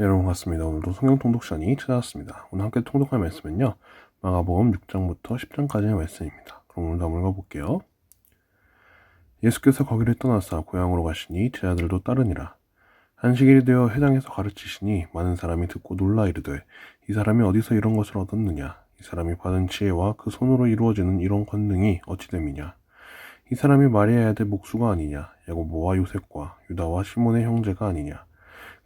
네, 여러분 반갑습니다. 오늘도 성경 통독 시간이 찾아왔습니다. 오늘 함께 통독할 말씀은요. 마가복음 6장부터 10장까지의 말씀입니다. 그럼 오늘도 한번 읽어볼게요. 예수께서 거기를 떠나서 고향으로 가시니 제자들도 따르니라. 한식일이 되어 회당에서 가르치시니 많은 사람이 듣고 놀라 이르되 이 사람이 어디서 이런 것을 얻었느냐? 이 사람이 받은 지혜와 그 손으로 이루어지는 이런 권능이 어찌 됨이냐? 이 사람이 마리아의 아들 목수가 아니냐? 야고보와 요셉과 유다와 시몬의 형제가 아니냐?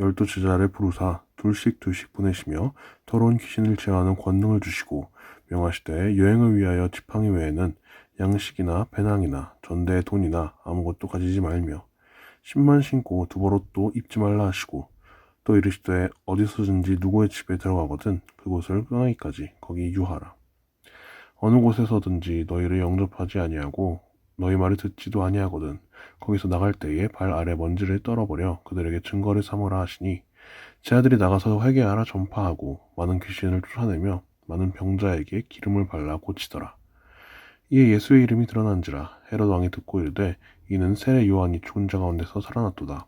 열두 제자를 부르사 둘씩 둘씩 보내시며 더러운 귀신을 제어하는 권능을 주시고 명하시되 여행을 위하여 지팡이 외에는 양식이나 배낭이나 전대의 돈이나 아무것도 가지지 말며 신만 신고 두벌 옷도 입지 말라 하시고 또 이르시되 어디서든지 누구의 집에 들어가거든 그곳을 끄나기까지 거기 유하라. 어느 곳에서든지 너희를 영접하지 아니하고 너희 말을 듣지도 아니하거든 거기서 나갈 때에 발 아래 먼지를 떨어버려 그들에게 증거를 삼으라 하시니 제 아들이 나가서 회개하라 전파하고 많은 귀신을 쫓아내며 많은 병자에게 기름을 발라 고치더라. 이에 예수의 이름이 드러난지라 헤롯 왕이 듣고 이르되 이는 세례 요한이 죽은 자 가운데서 살아났도다.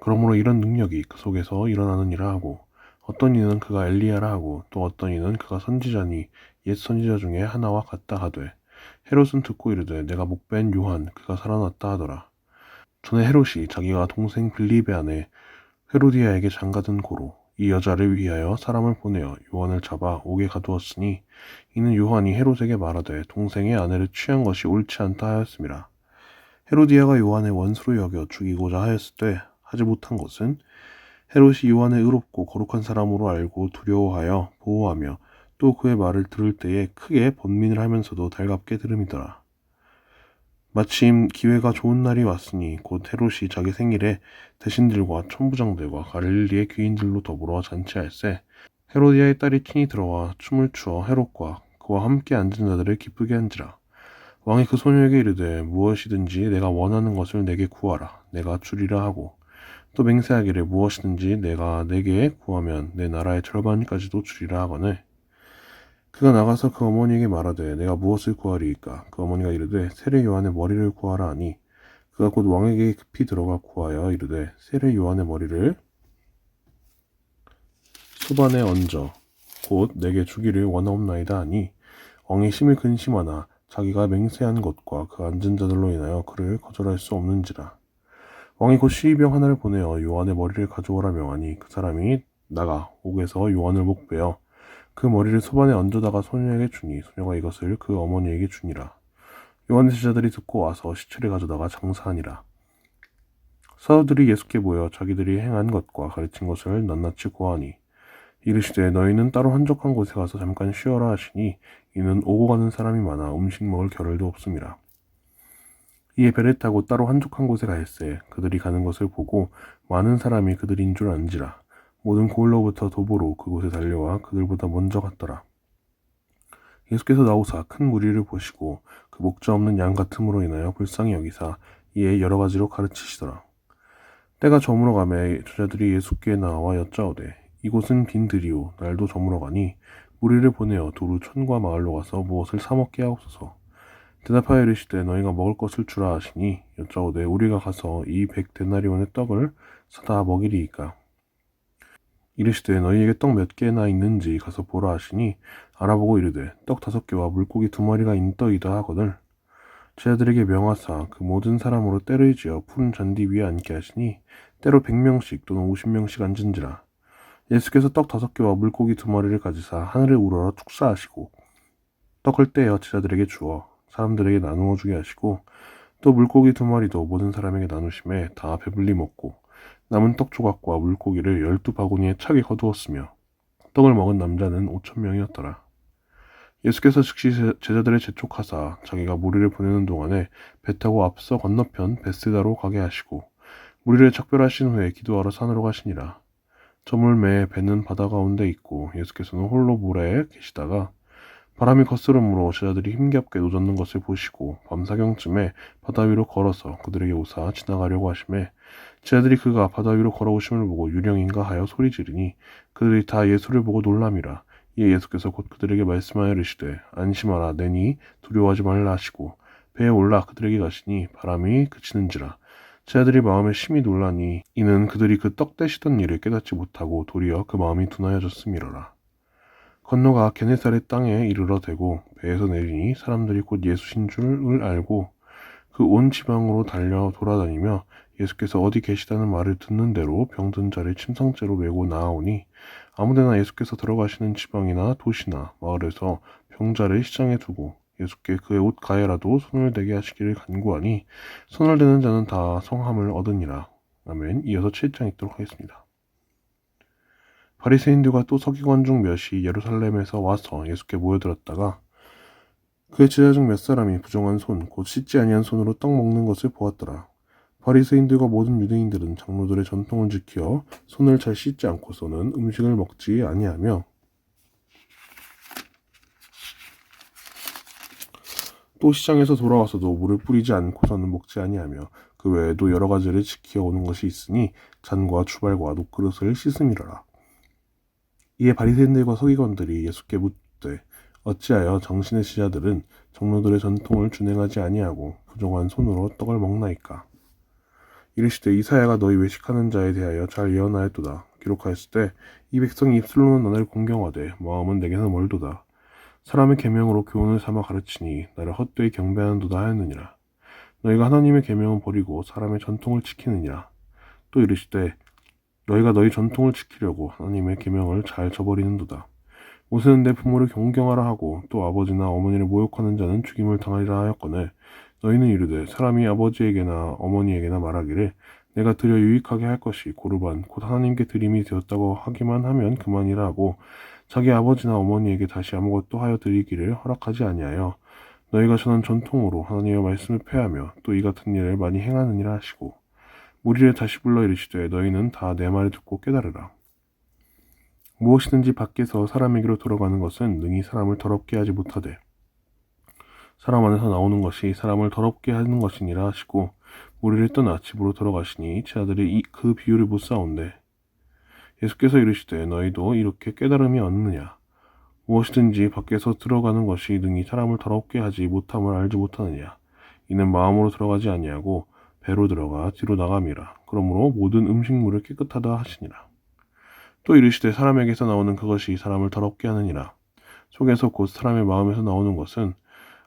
그러므로 이런 능력이 그 속에서 일어나느니라 하고 어떤 이는 그가 엘리야라 하고 또 어떤 이는 그가 선지자니 옛 선지자 중에 하나와 같다 하되 헤롯은 듣고 이르되 내가 목벤 요한 그가 살아났다 하더라. 전에 헤롯이 자기가 동생 빌립의 아내 헤로디아에게 장가든 고로 이 여자를 위하여 사람을 보내어 요한을 잡아 옥에 가두었으니 이는 요한이 헤롯에게 말하되 동생의 아내를 취한 것이 옳지 않다 하였습니다. 헤로디아가 요한의 원수로 여겨 죽이고자 하였을 때 하지 못한 것은 헤롯이 요한을 의롭고 거룩한 사람으로 알고 두려워하여 보호하며 또 그의 말을 들을 때에 크게 번민을 하면서도 달갑게 들음이더라. 마침 기회가 좋은 날이 왔으니 곧 헤롯이 자기 생일에 대신들과 천부장들과 갈릴리의 귀인들로 더불어 잔치할세. 헤로디아의 딸이 친히 들어와 춤을 추어 헤롯과 그와 함께 앉은 자들을 기쁘게 한지라. 왕이 그 소녀에게 이르되 무엇이든지 내가 원하는 것을 내게 구하라. 내가 주리라 하고 또 맹세하기를 무엇이든지 내가 내게 구하면 내 나라의 절반까지도 주리라 하거늘 그가 나가서 그 어머니에게 말하되 내가 무엇을 구하리이까? 그 어머니가 이르되 세례 요한의 머리를 구하라 하니 그가 곧 왕에게 급히 들어가 구하여 이르되 세례 요한의 머리를 수반에 얹어 곧 내게 주기를 원하옵나이다 하니 왕이 심히 근심하나 자기가 맹세한 것과 그 앉은 자들로 인하여 그를 거절할 수 없는지라. 왕이 곧 시위병 하나를 보내어 요한의 머리를 가져오라 명하니 그 사람이 나가 옥에서 요한을 목베어 그 머리를 소반에 얹어다가 소녀에게 주니 소녀가 이것을 그 어머니에게 주니라. 요한의 제자들이 듣고 와서 시체를 가져다가 장사하니라. 사도들이 예수께 모여 자기들이 행한 것과 가르친 것을 낱낱이 고하니 이르시되 너희는 따로 한적한 곳에 가서 잠깐 쉬어라 하시니 이는 오고 가는 사람이 많아 음식 먹을 겨를도 없습니다. 이에 배를 타고 따로 한적한 곳에 가했세 그들이 가는 것을 보고 많은 사람이 그들인 줄 안지라 모든 고을로부터 도보로 그곳에 달려와 그들보다 먼저 갔더라. 예수께서 나오사 큰 무리를 보시고 그 목자 없는 양 같음으로 인하여 불쌍히 여기사 이에 여러 가지로 가르치시더라. 때가 저물어 가매 저자들이 예수께 나와 여짜오되 이곳은 빈 들이오 날도 저물어 가니 무리를 보내어 두루 촌과 마을로 가서 무엇을 사 먹게 하옵소서. 대답하여 이르시되 너희가 먹을 것을 주라 하시니 여짜오되 우리가 가서 이 백 데나리온의 떡을 사다 먹이리이까 이르시되 너희에게 떡 몇 개나 있는지 가서 보라 하시니 알아보고 이르되 떡 다섯 개와 물고기 두 마리가 인떠이다 하거늘. 제자들에게 명하사 그 모든 사람으로 때를 지어 푸른 잔디 위에 앉게 하시니 때로 백명씩 또는 오십 명씩 앉은지라. 예수께서 떡 다섯 개와 물고기 두 마리를 가지사 하늘에 우러러 축사하시고 떡을 떼어 제자들에게 주어 사람들에게 나누어 주게 하시고 또 물고기 두 마리도 모든 사람에게 나누심에 다 배불리 먹고 남은 떡 조각과 물고기를 열두 바구니에 차게 거두었으며 떡을 먹은 남자는 오천 명이었더라. 예수께서 즉시 제자들의 재촉하사 자기가 무리를 보내는 동안에 배 타고 앞서 건너편 베스다로 가게 하시고 무리를 작별하신 후에 기도하러 산으로 가시니라. 저물매에 배는 바다 가운데 있고 예수께서는 홀로 모래에 계시다가 바람이 거스름으로 제자들이 힘겹게 노젓는 것을 보시고 밤사경쯤에 바다 위로 걸어서 그들에게 오사 지나가려고 하심에 제자들이 그가 바다 위로 걸어오심을 보고 유령인가 하여 소리 지르니 그들이 다 예수를 보고 놀람이라. 이에 예수께서 곧 그들에게 말씀하여 이르시되 안심하라. 내니 두려워하지 말라 하시고 배에 올라 그들에게 가시니 바람이 그치는지라. 제자들이 마음에 심히 놀라니 이는 그들이 그 떡 떼시던 일을 깨닫지 못하고 도리어 그 마음이 둔하여졌음이로라. 건너가 게네사렛 땅에 이르러 대고 배에서 내리니 사람들이 곧 예수신 줄을 알고 그 온 지방으로 달려 돌아다니며 예수께서 어디 계시다는 말을 듣는 대로 병든 자를 침상째로 메고 나아오니 아무데나 예수께서 들어가시는 지방이나 도시나 마을에서 병자를 시장에 두고 예수께 그의 옷 가에라도 손을 대게 하시기를 간구하니 손을 대는 자는 다 성함을 얻으니라. 아멘. 이어서 7장 읽도록 하겠습니다. 바리새인들과 또 서기관 중 몇이 예루살렘에서 와서 예수께 모여들었다가 그의 제자 중 몇 사람이 부정한 손, 곧 씻지 아니한 손으로 떡 먹는 것을 보았더라. 바리새인들과 모든 유대인들은 장로들의 전통을 지켜 손을 잘 씻지 않고서는 음식을 먹지 아니하며 또 시장에서 돌아와서도 물을 뿌리지 않고서는 먹지 아니하며 그 외에도 여러 가지를 지켜 오는 것이 있으니 잔과 주발과 녹그릇을 씻음이라라. 이에 바리새인들과 서기관들이 예수께 묻되 어찌하여 당신의 지자들은 장로들의 전통을 준행하지 아니하고 부정한 손으로 떡을 먹나이까 이르시되 이사야가 너희 외식하는 자에 대하여 잘 예언하였도다. 기록하였을 때 이 백성이 입술로는 나를 공경하되 마음은 내게서 멀도다. 사람의 계명으로 교훈을 삼아 가르치니 나를 헛되이 경배하는도다 하였느니라. 너희가 하나님의 계명은 버리고 사람의 전통을 지키느니라. 또 이르시되 너희가 너희 전통을 지키려고 하나님의 계명을 잘 저버리는도다. 모세는 내 부모를 경경하라 하고 또 아버지나 어머니를 모욕하는 자는 죽임을 당하리라 하였거늘 너희는 이르되 사람이 아버지에게나 어머니에게나 말하기를 내가 드려 유익하게 할 것이 고르반 곧 하나님께 드림이 되었다고 하기만 하면 그만이라 하고 자기 아버지나 어머니에게 다시 아무것도 하여 드리기를 허락하지 아니하여 너희가 전한 전통으로 하나님의 말씀을 폐하며 또 이 같은 일을 많이 행하느니라 하시고 무리를 다시 불러 이르시되 너희는 다 내 말을 듣고 깨달으라. 무엇이든지 밖에서 사람에게로 들어가는 것은 능히 사람을 더럽게 하지 못하되 사람 안에서 나오는 것이 사람을 더럽게 하는 것이니라 하시고 우리를 떠나 집으로 들어가시니 제자들이 이, 그 비유를 못 싸운데 예수께서 이르시되 너희도 이렇게 깨달음이 없느냐? 무엇이든지 밖에서 들어가는 것이 능히 사람을 더럽게 하지 못함을 알지 못하느냐? 이는 마음으로 들어가지 아니하고 배로 들어가 뒤로 나감이라. 그러므로 모든 음식물을 깨끗하다 하시니라. 또 이르시되 사람에게서 나오는 그것이 사람을 더럽게 하느니라. 속에서 곧 사람의 마음에서 나오는 것은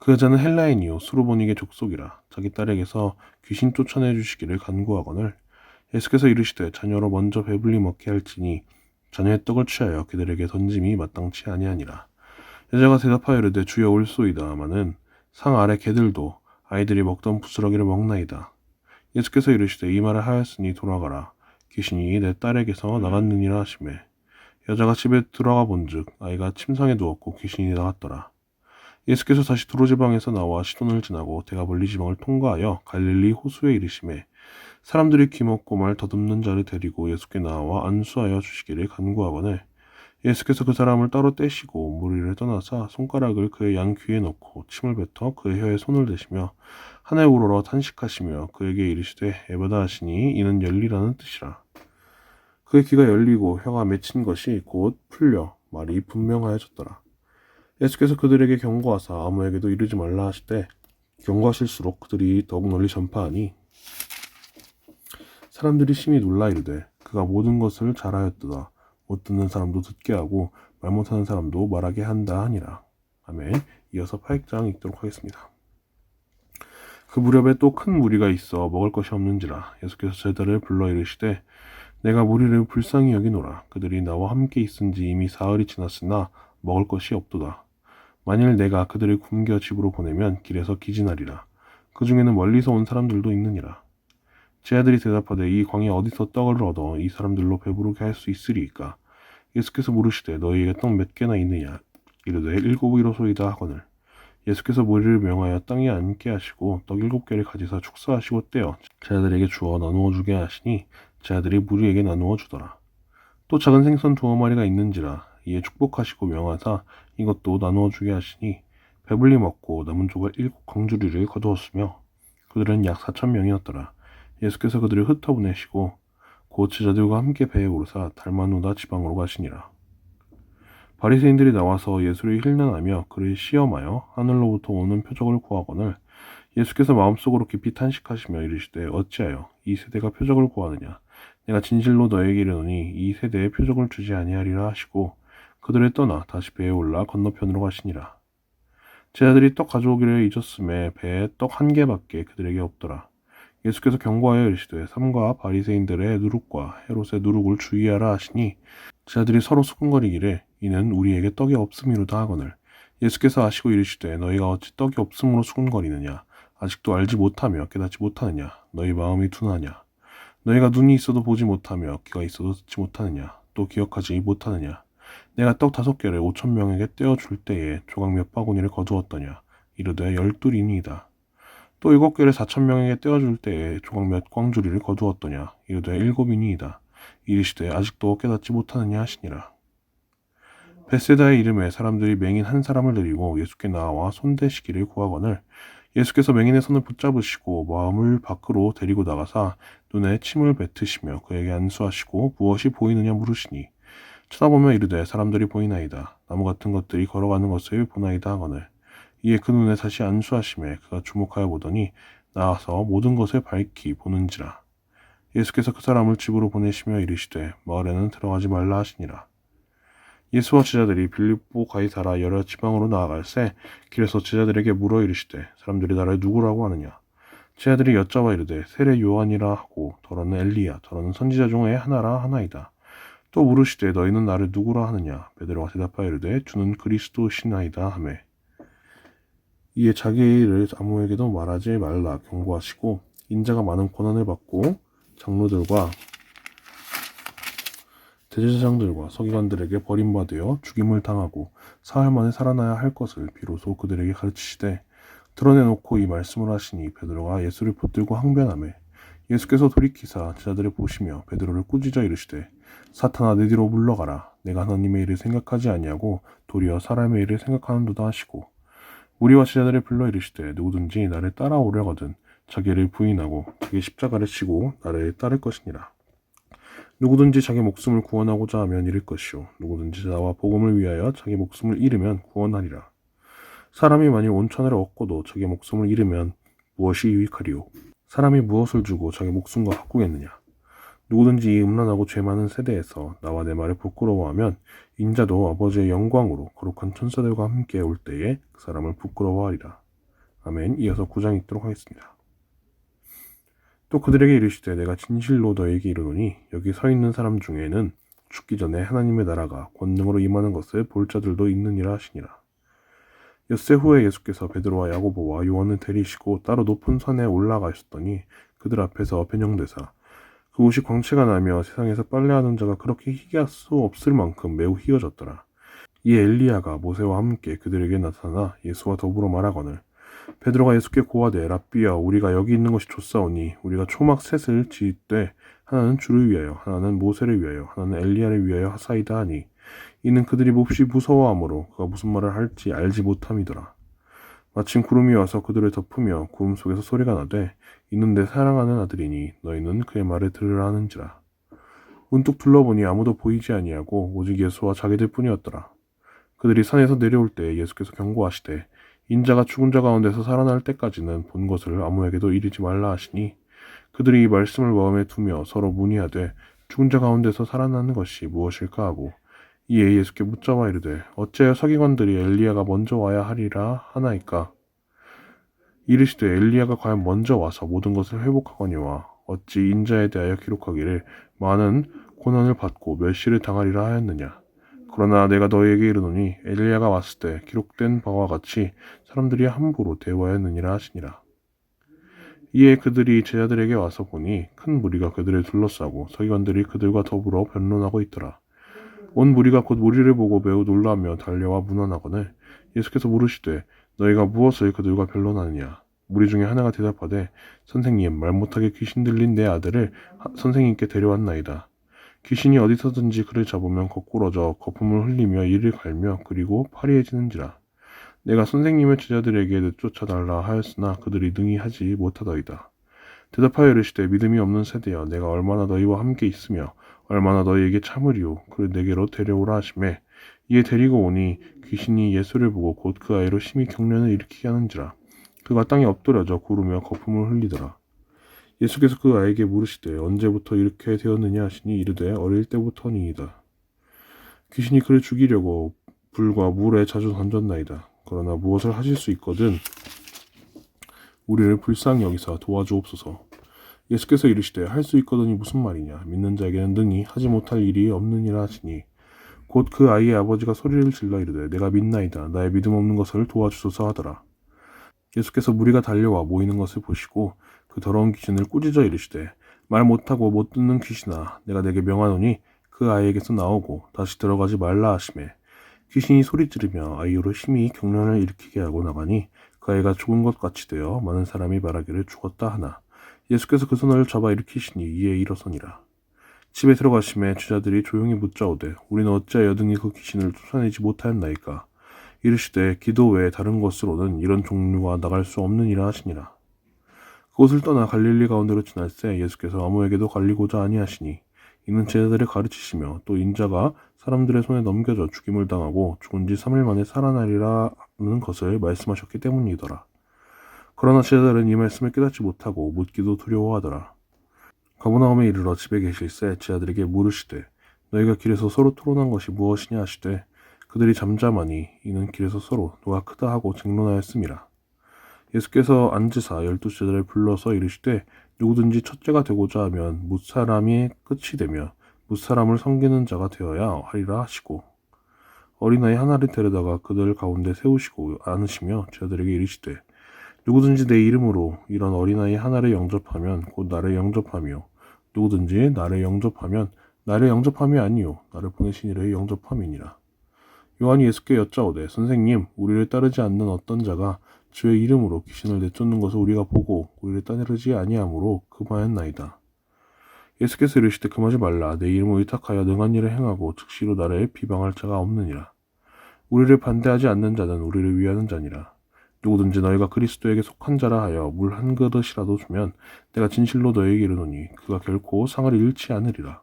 그 여자는 헬라인이요 수로보닉의 족속이라 자기 딸에게서 귀신 쫓아내 주시기를 간구하거늘 예수께서 이르시되 자녀로 먼저 배불리 먹게 할지니 자녀의 떡을 취하여 그들에게 던짐이 마땅치 아니하니라. 여자가 대답하여 이르되 주여 올소이다 마는 상 아래 개들도 아이들이 먹던 부스러기를 먹나이다. 예수께서 이르시되 이 말을 하였으니 돌아가라. 귀신이 내 딸에게서 나갔느니라 하시매. 여자가 집에 들어가 본즉 아이가 침상에 누웠고 귀신이 나갔더라 예수께서 다시 두로지방에서 나와 시돈을 지나고 대가볼리 지방을 통과하여 갈릴리 호수에 이르심에 사람들이 귀먹고 말 더듬는 자를 데리고 예수께 나와 안수하여 주시기를 간구하거늘 예수께서 그 사람을 따로 떼시고 무리를 떠나사 손가락을 그의 양 귀에 넣고 침을 뱉어 그의 혀에 손을 대시며 하늘 우러러 탄식하시며 그에게 이르시되 에바다 하시니 이는 열리라는 뜻이라. 그의 귀가 열리고 혀가 맺힌 것이 곧 풀려 말이 분명하여졌더라 예수께서 그들에게 경고하사 아무에게도 이르지 말라 하시되 경고하실수록 그들이 더욱 널리 전파하니 사람들이 심히 놀라 이르되 그가 모든 것을 잘하였도다. 못 듣는 사람도 듣게 하고 말 못하는 사람도 말하게 한다 하니라. 아멘. 이어서 8장 읽도록 하겠습니다. 그 무렵에 또 큰 무리가 있어 먹을 것이 없는지라 예수께서 제자를 불러 이르시되 내가 무리를 불쌍히 여기노라. 그들이 나와 함께 있은 지 이미 사흘이 지났으나 먹을 것이 없도다 만일 내가 그들을 굶겨 집으로 보내면 길에서 기진하리라. 그 중에는 멀리서 온 사람들도 있느니라. 제 아들이 대답하되 이 광야 어디서 떡을 얻어 이 사람들로 배부르게 할 수 있으리이까? 예수께서 물으시되 너희에게 떡 몇 개나 있느냐? 이르되 일곱 이로소이다 하거늘. 예수께서 무리를 명하여 땅에 앉게 하시고 떡 일곱 개를 가지사 축사하시고 떼어 제 아들에게 주어 나누어 주게 하시니 제 아들이 무리에게 나누어 주더라. 또 작은 생선 두어 마리가 있는지라 이에 축복하시고 명하사 이것도 나누어 주게 하시니 배불리 먹고 남은 조각 일곱 광주리를 거두었으며 그들은 약 사천 명이었더라. 예수께서 그들을 흩어보내시고 곧 제자들과 함께 배에 오르사 달마누다 지방으로 가시니라. 바리새인들이 나와서 예수를 힐난하며 그를 시험하여 하늘로부터 오는 표적을 구하거늘 예수께서 마음속으로 깊이 탄식하시며 이르시되 어찌하여 이 세대가 표적을 구하느냐 내가 진실로 너에게 이르노니 이 세대에 표적을 주지 아니하리라 하시고 그들을 떠나 다시 배에 올라 건너편으로 가시니라. 제자들이 떡 가져오기를 잊었음에 배에 떡 한 개밖에 그들에게 없더라. 예수께서 경고하여 이르시되 삼가 바리새인들의 누룩과 헤롯의 누룩을 주의하라 하시니 제자들이 서로 수군거리기를 이는 우리에게 떡이 없음이로다 하거늘. 예수께서 아시고 이르시되 너희가 어찌 떡이 없음으로 수군거리느냐? 아직도 알지 못하며 깨닫지 못하느냐? 너희 마음이 둔하냐? 너희가 눈이 있어도 보지 못하며 귀가 있어도 듣지 못하느냐? 또 기억하지 못하느냐 내가 떡 다섯 개를 오천 명에게 떼어 줄 때에 조각 몇 바구니를 거두었더냐. 이르되 열둘이니이다. 또 일곱 개를 사천 명에게 떼어 줄 때에 조각 몇 광주리를 거두었더냐. 이르되 일곱이니이다. 이르시되 아직도 깨닫지 못하느냐 하시니라. 베세다의 이름에 사람들이 맹인 한 사람을 데리고 예수께 나와 손대시기를 구하거늘 예수께서 맹인의 손을 붙잡으시고 마음을 밖으로 데리고 나가사 눈에 침을 뱉으시며 그에게 안수하시고 무엇이 보이느냐 물으시니 쳐다보며 이르되 사람들이 보이나이다. 나무 같은 것들이 걸어가는 것을 보나이다 하거늘. 이에 그 눈에 다시 안수하심에 그가 주목하여 보더니 나와서 모든 것을 밝히 보는지라. 예수께서 그 사람을 집으로 보내시며 이르시되 마을에는 들어가지 말라 하시니라. 예수와 제자들이 빌립보 가이사라 여러 지방으로 나아갈새 길에서 제자들에게 물어 이르시되 사람들이 나를 누구라고 하느냐? 제자들이 여짜와 이르되 세례 요한이라 하고 더러는 엘리야 더러는 선지자 중에 하나라 하나이다 또 물으시되 너희는 나를 누구라 하느냐? 베드로가 대답하여 이르되 주는 그리스도시나이다 하매. 이에 일을 아무에게도 말하지 말라. 경고하시고 인자가 많은 고난을 받고 장로들과 대제사장들과 서기관들에게 버림받으어 죽임을 당하고 사흘 만에 살아나야 할 것을 비로소 그들에게 가르치시되 드러내놓고 이 말씀을 하시니 베드로가 예수를 붙들고 항변하매 예수께서 돌이키사 제자들을 보시며 베드로를 꾸짖어 이르시되 사탄아 내 뒤로 물러가라. 내가 하나님의 일을 생각하지 아니하고 도리어 사람의 일을 생각하는도다 하시고. 무리와 제자들을 불러 이르시되 누구든지 나를 따라오려거든 자기를 부인하고 자기 십자가를 치고 나를 따를 것이니라. 누구든지 자기 목숨을 구원하고자 하면 잃을 것이요. 누구든지 나와 복음을 위하여 자기 목숨을 잃으면 구원하리라. 사람이 만일 온천을 얻고도 자기 목숨을 잃으면 무엇이 유익하리요? 사람이 무엇을 주고 자기 목숨과 바꾸겠느냐 누구든지 이 음란하고 죄 많은 세대에서 나와 내 말을 부끄러워하면 인자도 아버지의 영광으로 거룩한 천사들과 함께 올 때에 그 사람을 부끄러워하리라. 아멘. 이어서 구장 읽도록 하겠습니다. 또 그들에게 이르시되 내가 진실로 너에게 이르노니 여기 서 있는 사람 중에는 죽기 전에 하나님의 나라가 권능으로 임하는 것을 볼 자들도 있느니라 하시니라. 엿새 후에 예수께서 베드로와 야고보와 요한을 데리시고 따로 높은 산에 올라가셨더니 그들 앞에서 변형되사 그곳이 광채가 나며 세상에서 빨래하는 자가 그렇게 희귀할 수 없을 만큼 매우 희어졌더라. 이 엘리야가 모세와 함께 그들에게 나타나 예수와 더불어 말하거늘 베드로가 예수께 고하되 랍비야 우리가 여기 있는 것이 좋사오니 우리가 초막 셋을 지을 하나는 주를 위하여 하나는 모세를 위하여 하나는 엘리야를 위하여 하사이다 하니 이는 그들이 몹시 무서워하므로 그가 무슨 말을 할지 알지 못함이더라 마침 구름이 와서 그들을 덮으며 구름 속에서 소리가 나되 이는 내 사랑하는 아들이니 너희는 그의 말을 들으라 하는지라. 문득 둘러보니 아무도 보이지 아니하고 오직 예수와 자기들 뿐이었더라. 그들이 산에서 내려올 때 예수께서 경고하시되 인자가 죽은 자 가운데서 살아날 때까지는 본 것을 아무에게도 이르지 말라 하시니 그들이 이 말씀을 마음에 두며 서로 문의하되 죽은 자 가운데서 살아나는 것이 무엇일까? 하고 이에 예수께 묻자와 이르되 어찌하여 서기관들이 엘리야가 먼저 와야 하리라 하나이까 이르시되 엘리야가 과연 먼저 와서 모든 것을 회복하거니와 어찌 인자에 대하여 기록하기를 많은 고난을 받고 멸시를 당하리라 하였느냐 그러나 내가 너희에게 이르노니 엘리야가 왔을 때 기록된 바와 같이 사람들이 함부로 대화하였느니라 하시니라. 이에 그들이 제자들에게 와서 보니 큰 무리가 그들을 둘러싸고 서기관들이 그들과 더불어 변론하고 있더라. 온 무리가 곧 무리를 보고 매우 놀라며 달려와 문안하거늘 예수께서 물으시되 너희가 무엇을 그들과 변론하느냐 무리 중에 하나가 대답하되 선생님 말 못하게 귀신 들린 내 아들을 하- 선생님께 데려왔나이다. 귀신이 어디서든지 그를 잡으면 거꾸러져 거품을 흘리며 이를 갈며 그리고 파리해지는지라. 내가 선생님의 제자들에게 내쫓아달라 하였으나 그들이 능히 하지 못하더이다. 대답하여 이르시되 믿음이 없는 세대여 내가 얼마나 너희와 함께 있으며 얼마나 너희에게 참으리요 그를 내게로 데려오라 하심에 이에 데리고 오니 귀신이 예수를 보고 곧 그 아이로 심히 경련을 일으키게 하는지라. 그가 땅에 엎드려져 구르며 거품을 흘리더라. 예수께서 그 아이에게 물으시되 언제부터 이렇게 되었느냐 하시니 이르되 어릴 때부터니이다. 귀신이 그를 죽이려고 불과 물에 자주 던졌나이다. 그러나 무엇을 하실 수 있거든 우리를 불쌍히 여기사 도와주옵소서 예수께서 이르시되 할 수 있거든이 무슨 말이냐? 믿는 자에게는 능히 하지 못할 일이 없느니라 하시니 곧 그 아이의 아버지가 소리를 질러 이르되 내가 믿나이다. 나의 믿음 없는 것을 도와주소서 하더라. 예수께서 무리가 달려와 모이는 것을 보시고 그 더러운 귀신을 꾸짖어 이르시되 말 못하고 못 듣는 귀신아 내가 내게 명하노니 그 아이에게서 나오고 다시 들어가지 말라 하시매 귀신이 소리 지르며 아이로 심히 경련을 일으키게 하고 나가니 그 아이가 죽은 것 같이 되어 많은 사람이 말하기를 죽었다 하나 예수께서 그 손을 잡아 일으키시니 이에 일어서니라. 집에 들어가심에 주자들이 조용히 묻자오되 우리는 어찌하여 등이 그 귀신을 쫓아내지 못하였나이까? 이르시되 기도 외에 다른 곳으로는 이런 종류가 나갈 수 없느니라 하시니라. 그곳을 떠나 갈릴리 가운데로 지날새 예수께서 아무에게도 갈리고자 아니하시니 이는 제자들을 가르치시며 또 인자가 사람들의 손에 넘겨져 죽임을 당하고 죽은 지 3일 만에 살아나리라는 것을 말씀하셨기 때문이더라. 그러나 제자들은 이 말씀을 깨닫지 못하고 묻기도 두려워하더라. 가보나움에 이르러 집에 계실새 제자들에게 물으시되 너희가 길에서 서로 토론한 것이 무엇이냐 하시되 그들이 잠잠하니 이는 길에서 서로 누가 크다 하고 쟁론하였음이라. 예수께서 앉으사 열두 제자를 불러서 이르시되 누구든지 첫째가 되고자 하면 무사람이 끝이 되며 무사람을 섬기는 자가 되어야 하리라 하시고 어린아이 하나를 데려다가 그들 가운데 세우시고 안으시며 제자들에게 이르시되 누구든지 내 이름으로 이런 어린아이 하나를 영접하면 곧 나를 영접하며 누구든지 나를 영접하면 나를 영접함이 아니요 나를 보내신 이를 영접함이니라 요한이 예수께 여짜오되 선생님 우리를 따르지 않는 어떤 자가 주의 이름으로 귀신을 내쫓는 것을 우리가 보고 우리를 따르지 아니하므로 금하였나이다. 예수께서 이르시되 금하지 말라 내 이름을 의탁하여 능한 일을 행하고 즉시로 나를 비방할 자가 없느니라. 우리를 반대하지 않는 자는 우리를 위하는 자니라. 누구든지 너희가 그리스도에게 속한 자라 하여 물 한 그릇이라도 주면 내가 진실로 너희에게 이르노니 그가 결코 상을 잃지 않으리라.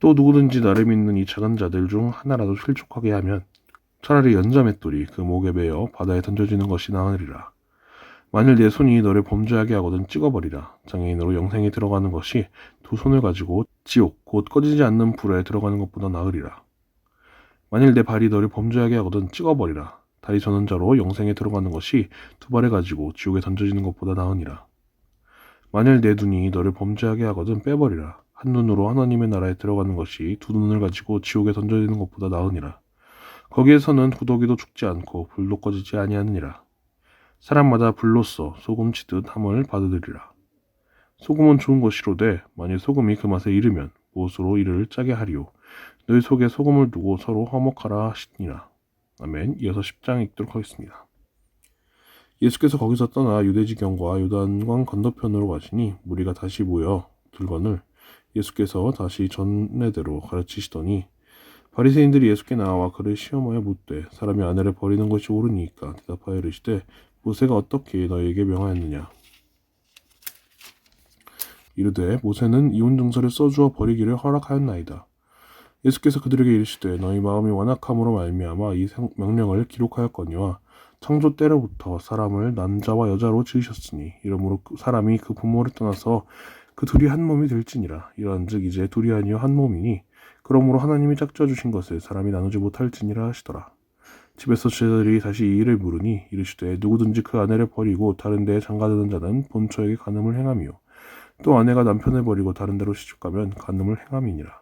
또 누구든지 나를 믿는 이 작은 자들 중 하나라도 실족하게 하면 차라리 연자맷돌이 그 목에 매어 바다에 던져지는 것이 나으리라. 만일 내 손이 너를 범죄하게 하거든 찍어버리라. 장애인으로 영생에 들어가는 것이 두 손을 가지고 지옥 곧 꺼지지 않는 불에 들어가는 것보다 나으리라. 만일 내 발이 너를 범죄하게 하거든 찍어버리라. 다리 저는 자로 영생에 들어가는 것이 두 발을 가지고 지옥에 던져지는 것보다 나으니라. 만일 내 눈이 너를 범죄하게 하거든 빼버리라. 한 눈으로 하나님의 나라에 들어가는 것이 두 눈을 가지고 지옥에 던져지는 것보다 나으니라. 거기에서는 구더기도 죽지 않고 불도 꺼지지 아니하느니라. 사람마다 불로써 소금치듯 함을 받으리라. 소금은 좋은 것이로되 만일 소금이 그 맛에 이르면 무엇으로 이를 짜게 하리요. 너희 속에 소금을 두고 서로 화목하라 하시니라. 아멘. 이어서 10장 읽도록 하겠습니다. 예수께서 거기서 떠나 유대지경과 요단강 건너편으로 가시니 무리가 다시 모여 들건을 예수께서 다시 전례대로 가르치시더니 바리새인들이 예수께 나와 그를 시험하여 묻되 사람이 아내를 버리는 것이 옳으니까 대답하여 이르시되 모세가 어떻게 너희에게 명하였느냐 이르되 모세는 이혼 증서를 써주어 버리기를 허락하였나이다 예수께서 그들에게 이르시되 너희 마음이 완악함으로 말미암아 이 상- 명령을 기록하였거니와 창조 때로부터 사람을 남자와 여자로 지으셨으니 이러므로 그 사람이 그 부모를 떠나서 그 둘이 한 몸이 될지니라 이러한즉 이제 둘이 아니요 한 몸이니 그러므로 하나님이 짝져 주신 것을 사람이 나누지 못할지니라 하시더라. 집에서 제자들이 다시 이 일을 물으니 이르시되 누구든지 그 아내를 버리고 다른 데에 장가드는 자는 본처에게 간음을 행하며 또 아내가 남편을 버리고 다른 데로 시집가면 간음을 행함이니라.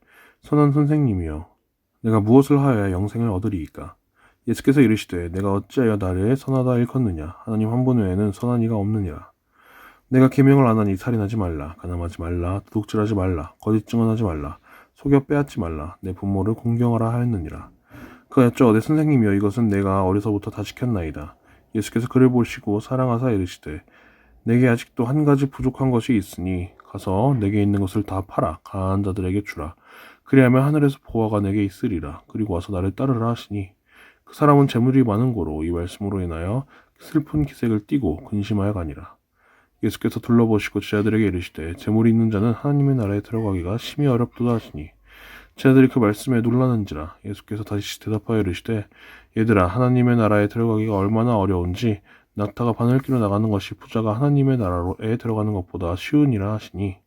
선한 선생님이여 내가 무엇을 하여야 영생을 얻으리이까? 예수께서 이르시되 내가 어찌하여 나를 선하다 일컫느냐? 하나님 한 분 외에는 선한 이가 없느니라. 내가 계명을 안 하니 살인하지 말라 가늠하지 말라 도둑질하지 말라 거짓 증언하지 말라 속여 빼앗지 말라 내 부모를 공경하라 하였느니라. 그가 여쭤오되 선생님이여 이것은 내가 어려서부터 다 지켰나이다. 예수께서 그를 보시고 사랑하사 이르시되 내게 아직도 한 가지 부족한 것이 있으니 가서 내게 있는 것을 다 팔아 가난한 자들에게 주라 그리하면 하늘에서 보화가 내게 있으리라. 그리고 와서 나를 따르라 하시니 그 사람은 재물이 많은 고로 이 말씀으로 인하여 슬픈 기색을 띠고 근심하여 가니라. 예수께서 둘러보시고 제자들에게 이르시되 재물이 있는 자는 하나님의 나라에 들어가기가 심히 어렵도다 하시니 제자들이 그 말씀에 놀라는지라 예수께서 다시 대답하여 이르시되 얘들아 하나님의 나라에 들어가기가 얼마나 어려운지 낙타가 바늘기로 나가는 것이 부자가 하나님의 나라로에 들어가는 것보다 쉬우니라 하시니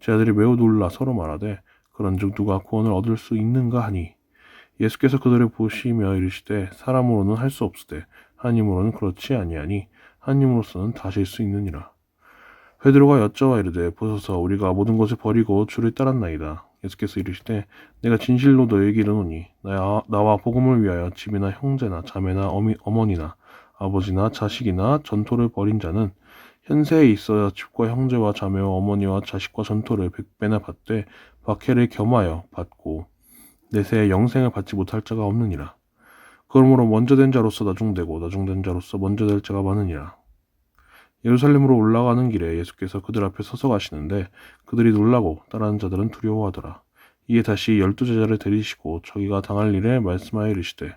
제자들이 매우 놀라 서로 말하되 그런즉 누가 구원을 얻을 수 있는가 하니 예수께서 그들을 보시며 이르시되 사람으로는 할 수 없으되 하나님으로는 그렇지 아니하니 하나님으로서는 다실 수 있느니라. 베드로가 여짜와 이르되 보소서 우리가 모든 것을 버리고 주를 따랐나이다. 예수께서 이르시되 내가 진실로 너에게 이르노니 나, 나와 복음을 위하여 집이나 형제나 자매나 어미, 어머니나 아버지나 자식이나 전토를 벌인 자는 현세에 있어야 집과 형제와 자매와 어머니와 자식과 전토를 백배나 받되 박해를 겸하여 받고 내세에 영생을 받지 못할 자가 없느니라. 그러므로 먼저 된 자로서 나중되고 나중된 자로서 먼저 될 자가 많으니라. 예루살렘으로 올라가는 길에 예수께서 그들 앞에 서서 가시는데 그들이 놀라고 따르는 자들은 두려워하더라. 이에 다시 열두 제자를 데리시고 저기가 당할 일에 말씀하여 이르시되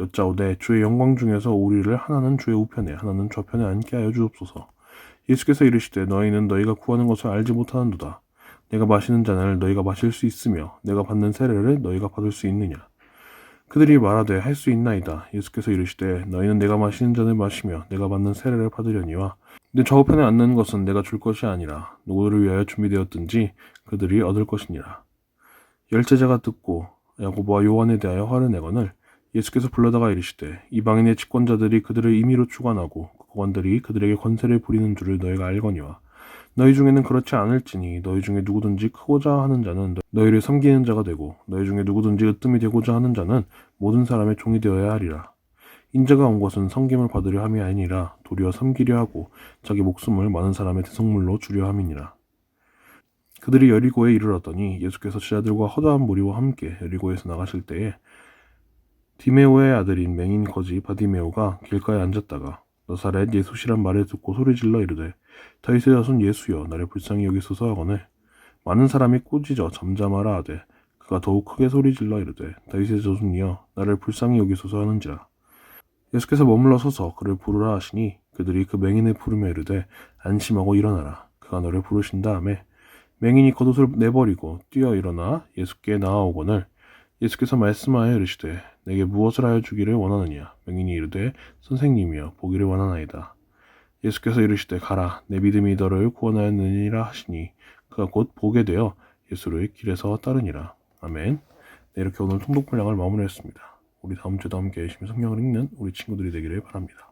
여짜오되 주의 영광 중에서 우리를 하나는 주의 우편에 하나는 좌편에 앉게 하여 주옵소서. 예수께서 이르시되 너희는 너희가 구하는 것을 알지 못하는도다. 내가 마시는 잔을 너희가 마실 수 있으며 내가 받는 세례를 너희가 받을 수 있느냐. 그들이 말하되 할 수 있나이다. 예수께서 이르시되 너희는 내가 마시는 잔을 마시며 내가 받는 세례를 받으려니와 내 좌우편에 앉는 것은 내가 줄 것이 아니라 누구를 위하여 준비되었든지 그들이 얻을 것이니라. 열제자가 듣고 야고보와 요한에 대하여 화를 내거늘 예수께서 불러다가 이르시되 이방인의 집권자들이 그들을 임의로 주관하고 그 관들이 그들에게 권세를 부리는 줄을 너희가 알거니와 너희 중에는 그렇지 않을지니 너희 중에 누구든지 크고자 하는 자는 너희를 섬기는 자가 되고 너희 중에 누구든지 으뜸이 되고자 하는 자는 모든 사람의 종이 되어야 하리라. 인자가 온 것은 섬김을 받으려 함이 아니라. 도리어 섬기려 하고 자기 목숨을 많은 사람의 대성물로 주려 함이니라. 그들이 여리고에 이르렀더니 예수께서 제자들과 허다한 무리와 함께 여리고에서 나가실 때에 디메오의 아들인 맹인 거지 바디메오가 길가에 앉았다가 너사렛 예수시란 말을 듣고 소리질러 이르되 다윗의 자손 예수여. 나를 불쌍히 여기소서 하거늘 많은 사람이 꾸짖어 잠잠하라. 하되 그가 더욱 크게 소리질러 이르되 다윗의 자손이여. 나를 불쌍히 여기소서 하는지라 예수께서 머물러 서서 그를 부르라 하시니 그들이 그 맹인을 부르며 이르되 안심하고 일어나라. 그가 너를 부르신 다음에 맹인이 겉옷을 내버리고 뛰어 일어나 예수께 나아오거늘 예수께서 말씀하여 이르시되 내게 무엇을 하여 주기를 원하느냐? 맹인이 이르되 선생님이여 보기를 원하나이다. 예수께서 이르시되 가라 내 믿음이 너를 구원하였느니라 하시니 그가 곧 보게 되어 예수를 길에서 따르니라. 아멘. 네, 이렇게 오늘 통독 분량을 마무리했습니다. 우리 다음 주에도 함께 열심히 성경을 읽는 우리 친구들이 되기를 바랍니다